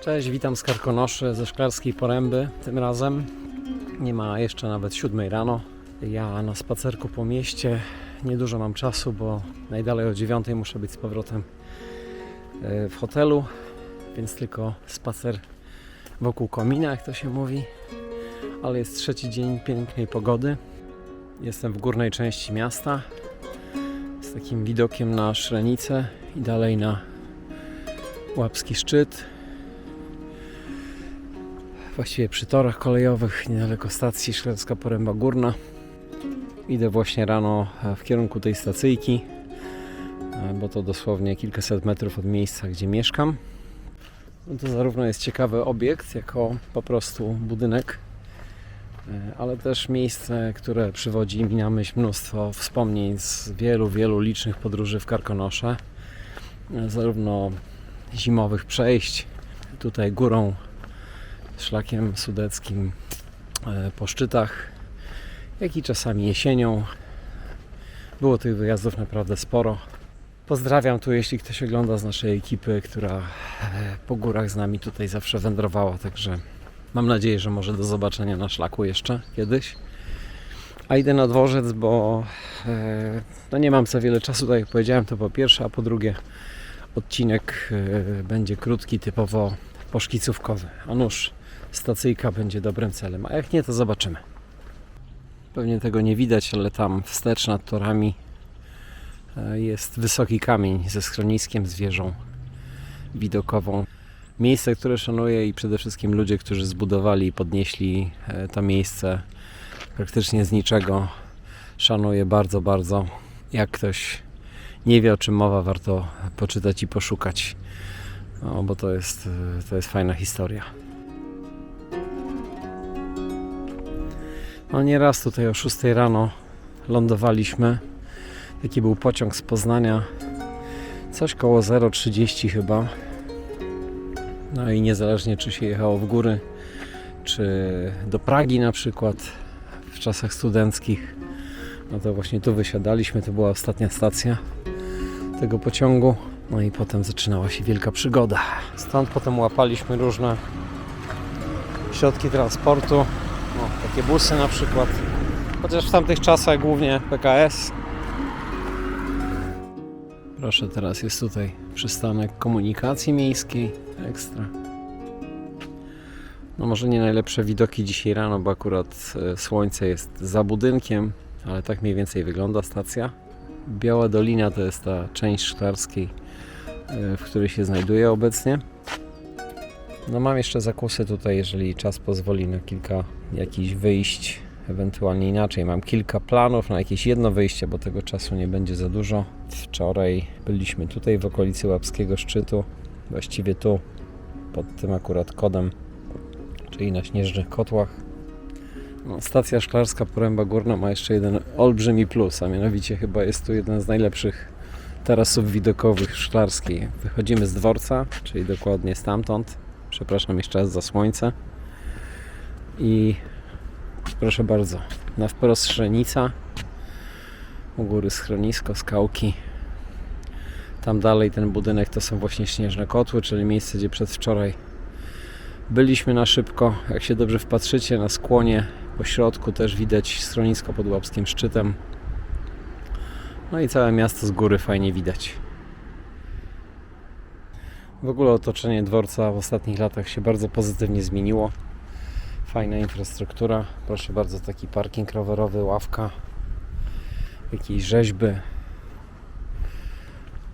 Cześć, witam z Karkonoszy ze Szklarskiej Poręby. Tym razem nie ma jeszcze nawet siódmej rano. Ja na spacerku po mieście niedużo mam czasu, bo najdalej o dziewiątej muszę być z powrotem e, w hotelu, więc tylko spacer wokół komina, jak to się mówi. Ale jest trzeci dzień pięknej pogody. Jestem w górnej części miasta z takim widokiem na Szrenicę i dalej na Łapski Szczyt. Właściwie przy torach kolejowych, niedaleko stacji Szklarska Poręba Górna. Idę właśnie rano e, w kierunku tej stacyjki, e, bo to dosłownie kilkaset metrów od miejsca, gdzie mieszkam. No to zarówno jest ciekawy obiekt, jako po prostu budynek, e, ale też miejsce, które przywodzi mi na myśl mnóstwo wspomnień z wielu, wielu licznych podróży w Karkonosze. Zarówno zimowych przejść tutaj górą, szlakiem sudeckim e, po szczytach, jak i czasami jesienią. Było tych wyjazdów naprawdę sporo. Pozdrawiam tu, jeśli ktoś ogląda z naszej ekipy, która e, po górach z nami tutaj zawsze wędrowała, także mam nadzieję, że może do zobaczenia na szlaku jeszcze kiedyś. A idę na dworzec, bo e, no nie mam za wiele czasu, tak jak powiedziałem, to po pierwsze, a po drugie odcinek będzie krótki, typowo poszkicówkowy. A nuż, stacyjka będzie dobrym celem, a jak nie, to zobaczymy. Pewnie tego nie widać, ale tam wstecz nad torami e, jest wysoki kamień ze schroniskiem, z widokową. Miejsce, które szanuję i przede wszystkim ludzie, którzy zbudowali i podnieśli e, to miejsce praktycznie z niczego. Szanuję bardzo, bardzo. Jak ktoś nie wie o czym mowa, warto poczytać i poszukać, no, bo to jest, e, to jest fajna historia. No nieraz tutaj o 6 rano lądowaliśmy. Taki był pociąg z Poznania. Coś koło 0,30 chyba. No i niezależnie czy się jechało w góry, czy do Pragi na przykład w czasach studenckich, no to właśnie tu wysiadaliśmy. To była ostatnia stacja tego pociągu. No i potem zaczynała się wielka przygoda. Stąd potem łapaliśmy różne środki transportu, takie busy na przykład. Chociaż w tamtych czasach głównie PKS. Proszę, teraz jest tutaj przystanek komunikacji miejskiej. Ekstra. No może nie najlepsze widoki dzisiaj rano, bo akurat e, słońce jest za budynkiem, ale tak mniej więcej wygląda stacja. Biała Dolina to jest ta część szklarskiej, e, w której się znajduję obecnie. No mam jeszcze zakusy tutaj, jeżeli czas pozwoli na kilka jakichś wyjść, ewentualnie inaczej. Mam kilka planów na jakieś jedno wyjście, bo tego czasu nie będzie za dużo. Wczoraj byliśmy tutaj w okolicy Łapskiego Szczytu, właściwie tu, pod tym akurat kodem, czyli na Śnieżnych Kotłach. No, stacja szklarska Poręba Górna ma jeszcze jeden olbrzymi plus, a mianowicie chyba jest tu jeden z najlepszych tarasów widokowych szklarskiej. Wychodzimy z dworca, czyli dokładnie stamtąd. Przepraszam jeszcze raz za słońce. I proszę bardzo, na wprost Szrenica, u góry schronisko, skałki. Tam dalej ten budynek to są właśnie Śnieżne Kotły, czyli miejsce, gdzie przedwczoraj byliśmy na szybko. Jak się dobrze wpatrzycie na skłonie po środku też widać schronisko pod Łapskim Szczytem. No i całe miasto z góry fajnie widać. W ogóle otoczenie dworca w ostatnich latach się bardzo pozytywnie zmieniło. Fajna infrastruktura. Proszę bardzo, taki parking rowerowy, ławka, jakieś rzeźby,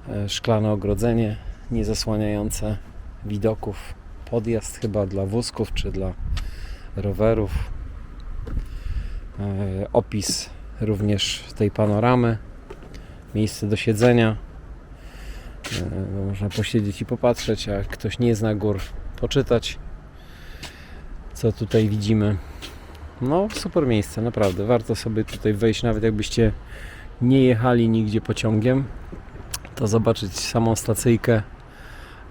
e, szklane ogrodzenie niezasłaniające widoków. Podjazd chyba dla wózków czy dla rowerów. E, Opis również tej panoramy. Miejsce do siedzenia. E, Można posiedzieć i popatrzeć, a ktoś nie zna gór, poczytać, co tutaj widzimy. No, super miejsce, naprawdę. Warto sobie tutaj wejść, nawet jakbyście nie jechali nigdzie pociągiem, to zobaczyć samą stacyjkę,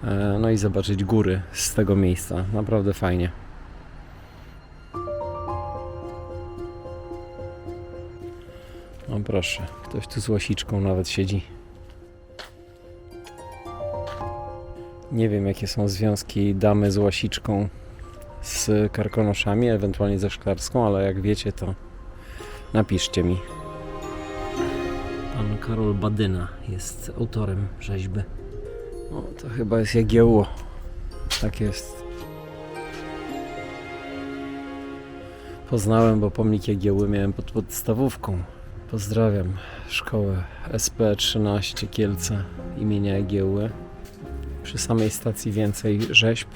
e, no i zobaczyć góry z tego miejsca. Naprawdę fajnie. No proszę, ktoś tu z łasiczką nawet siedzi. Nie wiem, jakie są związki damy z łasiczką z karkonoszami, ewentualnie ze szklarską, ale jak wiecie, to napiszcie mi. Pan Karol Badyna jest autorem rzeźby. O, to chyba jest Jagiełło. Tak jest. Poznałem, bo pomnik Jagiełły miałem pod podstawówką. Pozdrawiam szkołę SP13 Kielce imienia Jagiełły. Przy samej stacji więcej rzeźb.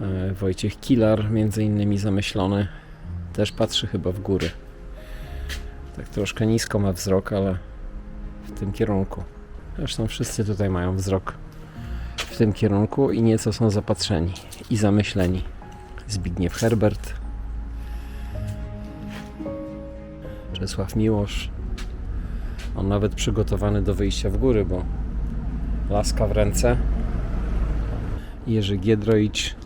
E, Wojciech Kilar między innymi zamyślony. Też patrzy chyba w góry. Tak troszkę nisko ma wzrok, ale w tym kierunku. Zresztą wszyscy tutaj mają wzrok w tym kierunku i nieco są zapatrzeni i zamyśleni. Zbigniew Herbert, Czesław Miłosz. On nawet przygotowany do wyjścia w góry, bo laska w ręce. Jerzy Giedroicz.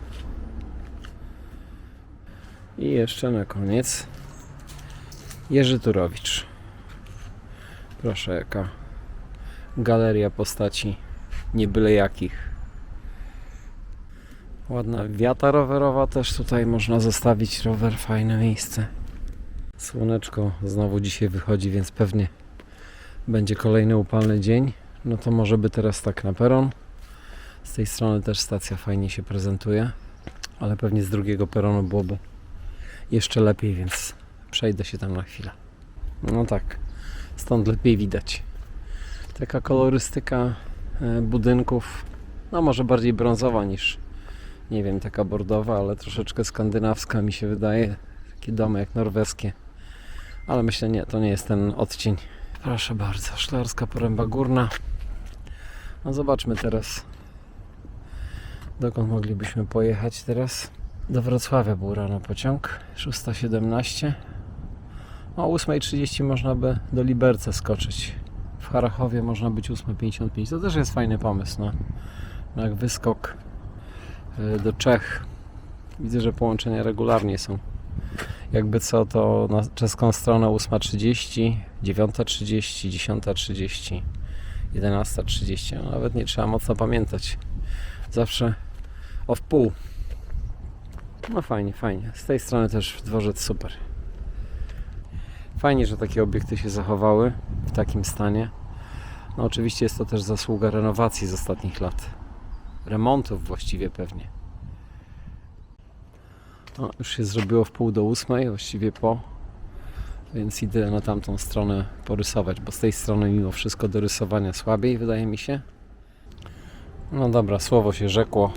I jeszcze na koniec Jerzy Turowicz. Proszę, jaka galeria postaci nie byle jakich. Ładna wiata rowerowa też tutaj można zostawić rower, fajne miejsce. Słoneczko znowu dzisiaj wychodzi, więc pewnie będzie kolejny upalny dzień. No to może by teraz tak na peron. Z tej strony też stacja fajnie się prezentuje, ale pewnie z drugiego peronu byłoby jeszcze lepiej, więc przejdę się tam na chwilę. No tak, stąd lepiej widać. Taka kolorystyka e, budynków, no może bardziej brązowa niż, nie wiem, taka bordowa, ale troszeczkę skandynawska mi się wydaje. Takie domy jak norweskie. Ale myślę, nie, to nie jest ten odcień. Proszę bardzo, Szklarska Poręba Górna. No zobaczmy teraz, dokąd moglibyśmy pojechać teraz. Do Wrocławia był rano pociąg, 6.17. O 8.30 można by do Liberca skoczyć. W Harachowie można być 8.55. To też jest fajny pomysł na, na jak wyskok y, do Czech. Widzę, że połączenia regularnie są. Jakby co, to na czeską stronę 8.30, 9.30, 10.30, 11.30. No, nawet nie trzeba mocno pamiętać. Zawsze o wpół. No fajnie, fajnie. Z tej strony też dworzec super. Fajnie, że takie obiekty się zachowały w takim stanie. No oczywiście jest to też zasługa renowacji z ostatnich lat. Remontów właściwie pewnie. No, już się zrobiło w pół do ósmej, właściwie po. Więc idę na tamtą stronę porysować, bo z tej strony mimo wszystko do rysowania słabiej wydaje mi się. No dobra, słowo się rzekło.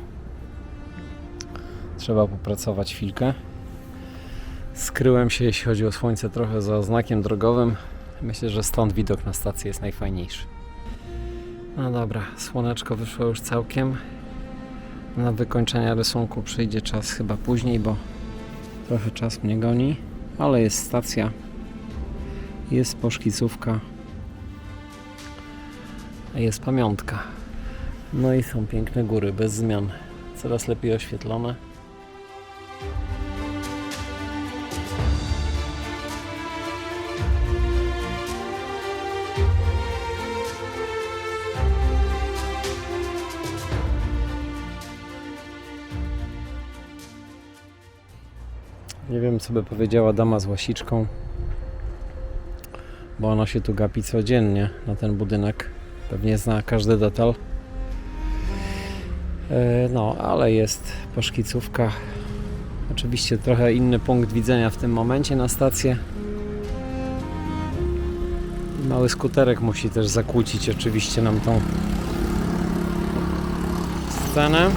Trzeba popracować chwilkę. Skryłem się, jeśli chodzi o słońce, trochę za znakiem drogowym. Myślę, że stąd widok na stację jest najfajniejszy. No dobra, słoneczko wyszło już całkiem. Na wykończenie rysunku przyjdzie czas chyba później, bo trochę czas mnie goni. Ale jest stacja. Jest poszkicówka. Jest pamiątka. No i są piękne góry, bez zmian. Coraz lepiej oświetlone. Nie wiem, co by powiedziała dama z łasiczką, bo ona się tu gapi codziennie na ten budynek. Pewnie zna każdy detal. E, No, ale jest poszkicówka. Oczywiście trochę inny punkt widzenia w tym momencie na stację. Mały skuterek musi też zakłócić oczywiście nam tą scenę.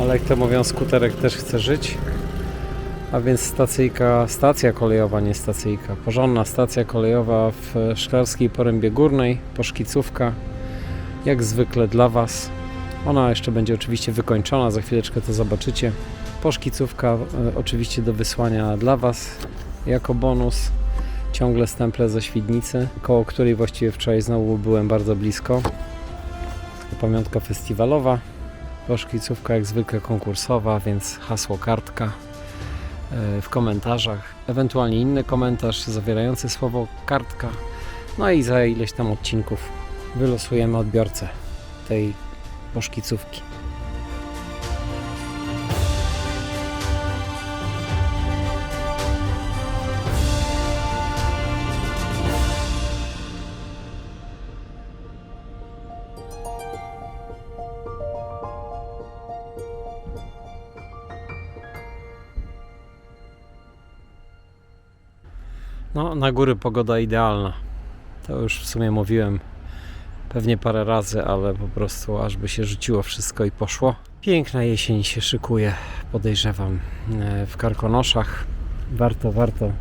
Ale jak to mówią, skuterek też chce żyć. A więc stacyjka, stacja kolejowa, nie stacyjka. Porządna stacja kolejowa w Szklarskiej Porębie Górnej, poszkicówka. Jak zwykle dla Was. Ona jeszcze będzie oczywiście wykończona, za chwileczkę to zobaczycie. Poszkicówka e, oczywiście do wysłania dla Was jako bonus. Ciągle stemple ze Świdnicy, koło której właściwie wczoraj znowu byłem bardzo blisko. Pamiątka festiwalowa. Poszkicówka jak zwykle konkursowa, więc hasło kartka w komentarzach, ewentualnie inny komentarz zawierający słowo kartka. No i za ileś tam odcinków wylosujemy odbiorcę tej poszkicówki. No, na góry pogoda idealna. To już w sumie mówiłem pewnie parę razy, ale po prostu aż by się rzuciło wszystko i poszło. Piękna jesień się szykuje, podejrzewam, e, w Karkonoszach. Warto, warto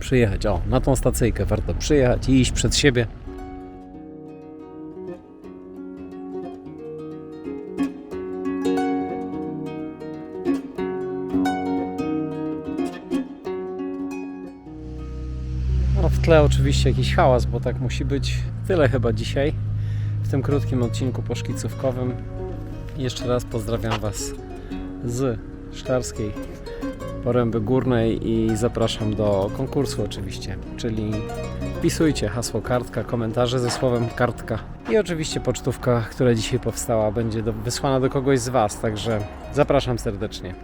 przyjechać. O, na tą stacyjkę warto przyjechać i iść przed siebie. Tle oczywiście jakiś hałas, bo tak musi być. Tyle chyba dzisiaj w tym krótkim odcinku poszkicówkowym. Jeszcze raz pozdrawiam Was z Szklarskiej Poręby Górnej i zapraszam do konkursu oczywiście, czyli wpisujcie hasło kartka, komentarze ze słowem kartka i oczywiście pocztówka, która dzisiaj powstała będzie do, wysłana do kogoś z Was, także zapraszam serdecznie.